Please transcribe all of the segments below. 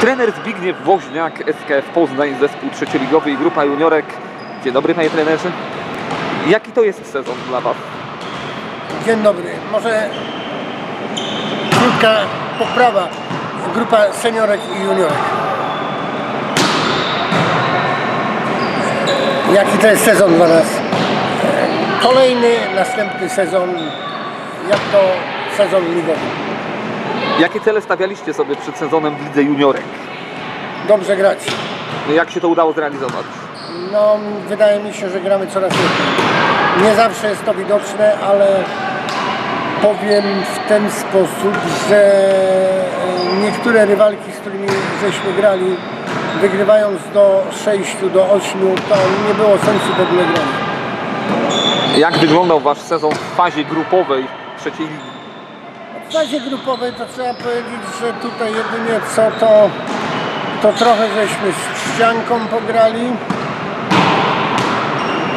Trener Zbigniew Woźniak, SKF Poznań, zespół trzecioligowy i grupa juniorek. Dzień dobry panie trenerze. Jaki to jest sezon dla Was? Dzień dobry. Może krótka poprawa. Grupa seniorek i juniorek. Jaki to jest sezon dla nas? Kolejny, następny sezon. Jak to sezon ligowy. Jakie cele stawialiście sobie przed sezonem w lidze juniorek? Dobrze grać. Jak się to udało zrealizować? No, wydaje mi się, że gramy coraz lepiej. Nie zawsze jest to widoczne, ale powiem w ten sposób, że e, niektóre rywalki, z którymi żeśmy grali, wygrywając do 6, do 8, to nie było sensu w ogóle grania. Jak wyglądał Wasz sezon w fazie grupowej trzeciej ligi? W fazie grupowej to trzeba powiedzieć, że tutaj jedynie co to, to trochę żeśmy z ścianką pograli.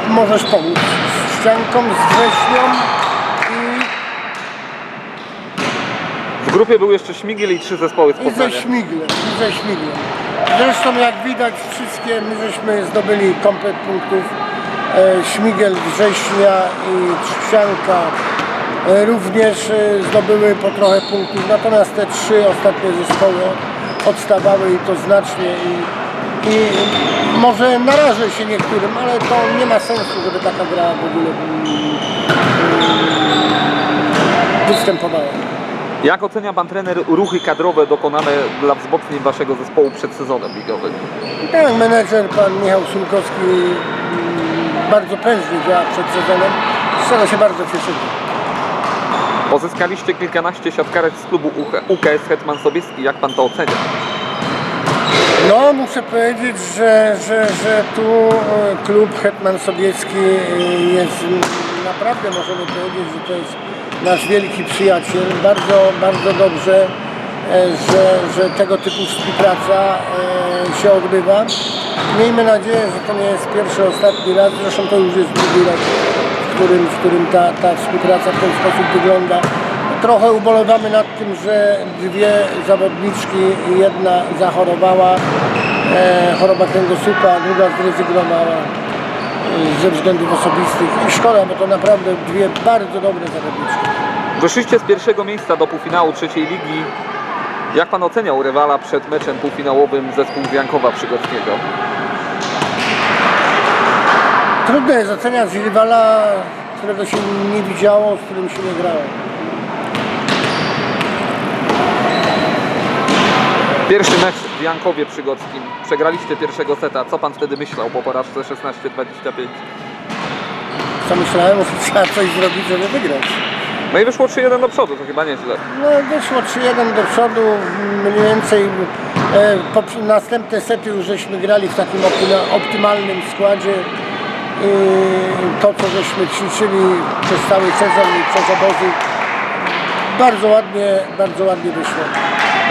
Możesz pomóc. Z ścianką, z wrześnią i W grupie był jeszcze Śmigiel i trzy zespoły z I ze Poznania. śmiglem, i ze śmiglem. Zresztą jak widać wszystkie, my żeśmy zdobyli komplet punktów. E, Śmigel września i Trzcianka również e, zdobyły po trochę punktów, natomiast te trzy ostatnie zespoły odstawały i to znacznie i, i może narażę się niektórym, ale to nie ma sensu, żeby taka gra w ogóle mm, mm, występowała. Jak ocenia Pan trener ruchy kadrowe dokonane dla wzmocnień Waszego zespołu przed sezonem ligowym? Tak, menedżer pan Michał Sulkowski mm, bardzo prężnie działa przed sezonem, z czego się bardzo cieszymy. Pozyskaliście kilkanaście siatkarek z klubu UK- UKS Hetman Sobieski. Jak Pan to ocenia? No, muszę powiedzieć, że, że, że tu e, klub Hetman Sobieski e, jest naprawdę, możemy powiedzieć, że to jest nasz wielki przyjaciel. Bardzo, bardzo dobrze, e, że, że tego typu współpraca się odbywa. Miejmy nadzieję, że to nie jest pierwszy, ostatni raz, zresztą to już jest drugi rok, w którym, którym ta, ta współpraca w ten sposób wygląda. Trochę ubolewamy nad tym, że dwie zawodniczki, jedna zachorowała, e, choroba kręgosłupa, a druga zrezygnowała e, ze względów osobistych. I szkoda, bo to naprawdę dwie bardzo dobre zawodniczki. Wyszliście z pierwszego miejsca do półfinału trzeciej ligi. Jak Pan oceniał rywala przed meczem półfinałowym zespół z Jankowa Przygockiego? Trudno jest oceniać rywala, którego się nie widziało, z którym się nie grało. Pierwszy mecz w Jankowie Przygockim. Przegraliście pierwszego seta. Co Pan wtedy myślał po porażce 16-25? Co myślałem, że trzeba coś zrobić, żeby wygrać. No i wyszło 3-1 do przodu, to chyba nieźle. No wyszło 3-1 do przodu, mniej więcej e, po, następne sety już żeśmy grali w takim optyma, optymalnym składzie. I to co żeśmy ćwiczyli przez cały sezon i przez obozy bardzo ładnie, bardzo ładnie wyszło.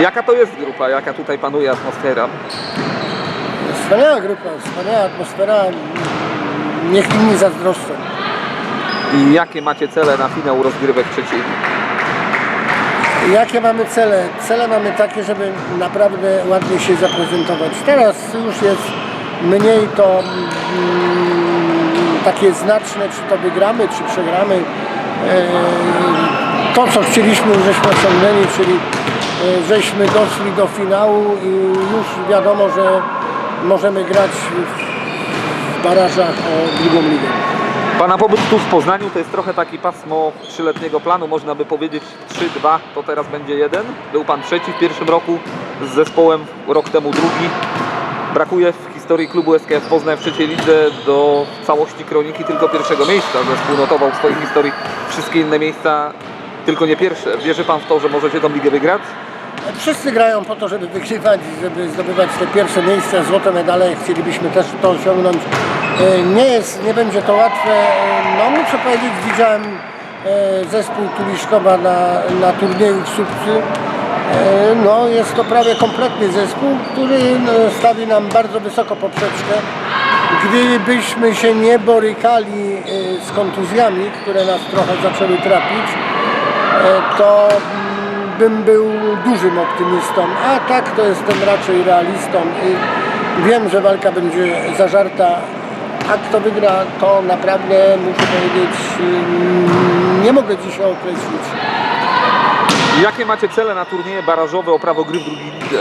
Jaka to jest grupa? Jaka tutaj panuje atmosfera? Wspaniała grupa, wspaniała atmosfera, niech inni zazdroszczą. I jakie macie cele na finał rozgrywek trzeciej? Jakie mamy cele? Cele mamy takie, żeby naprawdę ładnie się zaprezentować. Teraz już jest mniej to mm, takie znaczne, czy to wygramy, czy przegramy. E, to, co chcieliśmy, żeśmy osiągnęli, czyli e, żeśmy doszli do finału i już wiadomo, że możemy grać w barażach o drugą ligę. Pana pobyt tu w Poznaniu to jest trochę taki pasmo trzyletniego planu, można by powiedzieć 3-2, to teraz będzie jeden. Był Pan trzeci w pierwszym roku z zespołem, rok temu drugi. Brakuje w historii klubu SKF Poznań w trzeciej lidze do całości kroniki tylko pierwszego miejsca. Zespół notował w swojej historii wszystkie inne miejsca, tylko nie pierwsze. Wierzy Pan w to, że możecie tą ligę wygrać? Wszyscy grają po to, żeby wygrywać, żeby zdobywać te pierwsze miejsca, złote medale. Chcielibyśmy też to osiągnąć. E, Nie jest, nie będzie to łatwe. E, No muszę powiedzieć, widziałem e, zespół Tuliszkowa na, na turnieju w Słupcy. E, No jest to prawie kompletny zespół, który no, stawi nam bardzo wysoko poprzeczkę. Gdybyśmy się nie borykali e, z kontuzjami, które nas trochę zaczęły trapić, e, to mm, bym był dużym optymistą, a tak to jestem raczej realistą i wiem, że walka będzie zażarta, a kto wygra, to naprawdę muszę powiedzieć, mm, nie mogę dzisiaj określić. Jakie macie cele na turnieje barażowe o prawo gry w drugiej lidze?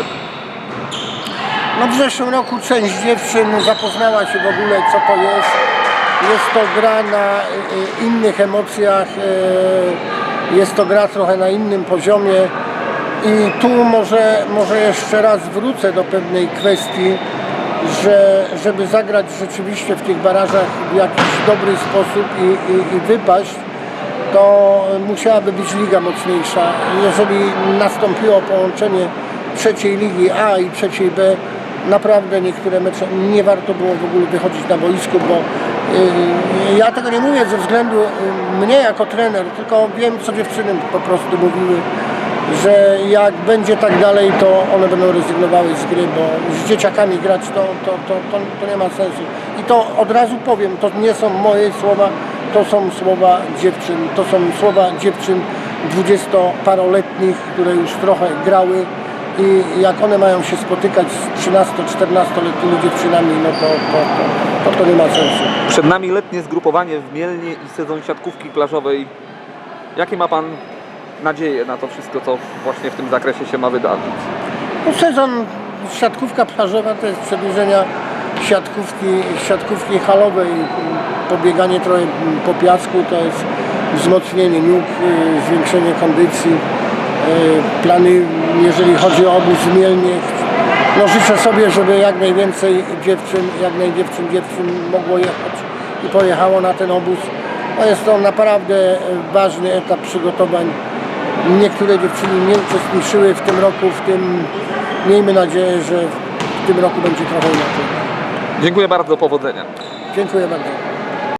No w zeszłym roku część dziewczyn zapoznała się w ogóle co to jest. Jest to gra na y, y, innych emocjach, y, jest to gra trochę na innym poziomie i tu może, może jeszcze raz wrócę do pewnej kwestii, że żeby zagrać rzeczywiście w tych barażach w jakiś dobry sposób i, i, i wypaść, to musiałaby być liga mocniejsza. Jeżeli nastąpiło połączenie trzeciej ligi A i trzeciej B, naprawdę niektóre mecze nie warto było w ogóle wychodzić na boisku, bo yy, ja tego nie mówię ze względu yy, mnie jako trener, tylko wiem co dziewczyny po prostu mówiły, że jak będzie tak dalej, to one będą rezygnowały z gry, bo z dzieciakami grać to, to, to, to, to nie ma sensu. I to od razu powiem, to nie są moje słowa, to są słowa dziewczyn, to są słowa dziewczyn dwudziestoparoletnich, które już trochę grały i jak one mają się spotykać z 13-14-letnimi dziewczynami, no to to, to, to, to nie ma sensu. Przed nami letnie zgrupowanie w Mielnie i sezon siatkówki plażowej. Jakie ma Pan nadzieje na to wszystko, co właśnie w tym zakresie się ma wydarzyć? No, sezon siatkówka plażowa to jest przedłużenia siatkówki, siatkówki halowej. Pobieganie trochę po piasku to jest wzmocnienie nóg, y, zwiększenie kondycji. Y, Plany, jeżeli chodzi o obóz w Mielnie, no życzę sobie, żeby jak najwięcej dziewczyn, jak najdziewczyn dziewczyn mogło jechać i pojechało na ten obóz. No jest to naprawdę ważny etap przygotowań. Niektóre dziewczyny nie uczestniczyły w tym roku, w tym miejmy nadzieję, że w tym roku będzie trochę inaczej. Dziękuję bardzo, powodzenia. Dziękuję bardzo.